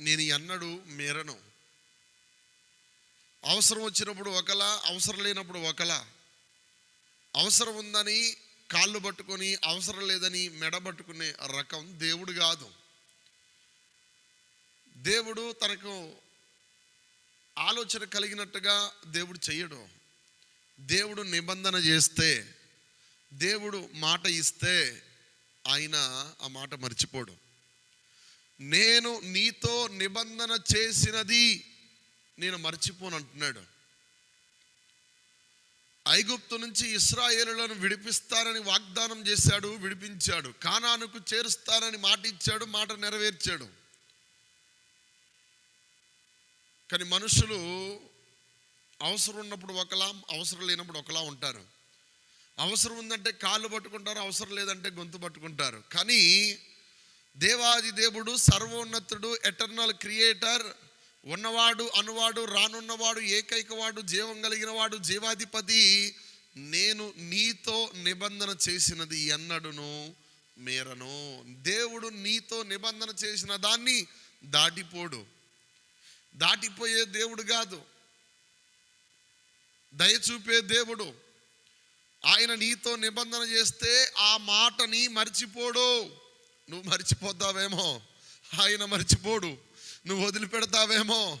నేను ఎన్నడూ మీరను. అవసరం వచ్చినప్పుడు ఒకలా అవసరం లేనప్పుడు ఒకలా. అవసరం ఉందని కాళ్ళు పట్టుకొని అవసరం లేదని మెడ పట్టుకునే రకం దేవుడు కాదు. దేవుడు తనకు ఆలోచన కలిగినట్టుగా దేవుడు చెయ్యడు. దేవుడు నిబంధన చేస్తే దేవుడు మాట ఇస్తే ఆయన ఆ మాట మర్చిపోడు. నేను నీతో నిబంధన చేసినది. నేను మర్చిపోను అంటున్నాడు. ఐగుప్తు నుంచి ఇస్రాయేలులను విడిపిస్తానని వాగ్దానం చేశాడు విడిపించాడు. కానానుకు చేరుస్తానని మాట ఇచ్చాడు మాట నెరవేర్చాడు. కానీ మనుషులు అవసరం ఉన్నప్పుడు ఒకలా అవసరం లేనప్పుడు ఒకలా ఉంటారు. అవసరం ఉందంటే కాళ్ళు పట్టుకుంటారు అవసరం లేదంటే గొంతు పట్టుకుంటారు. కానీ దేవాది దేవుడు సర్వోన్నతుడు ఎటర్నల్ క్రియేటర్ ఉన్నవాడు అనువాడు రానున్నవాడు ఏకైకవాడు జీవం కలిగిన వాడు జీవాధిపతి నేను నీతో నిబంధన చేసినది ఎన్నడును మేరను. దేవుడు నీతో నిబంధన చేసిన దాన్ని దాటిపోడు. దాటిపోయే దేవుడు కాదు. దయ చూపే దేవుడు. ఆయన నీతో నిబంధన చేస్తే ఆ మాటని మర్చిపోడు. నువ్వు మర్చిపోతావేమో. ఆయన మర్చిపోడు. నువ్వు వదిలిపెడతావేమో.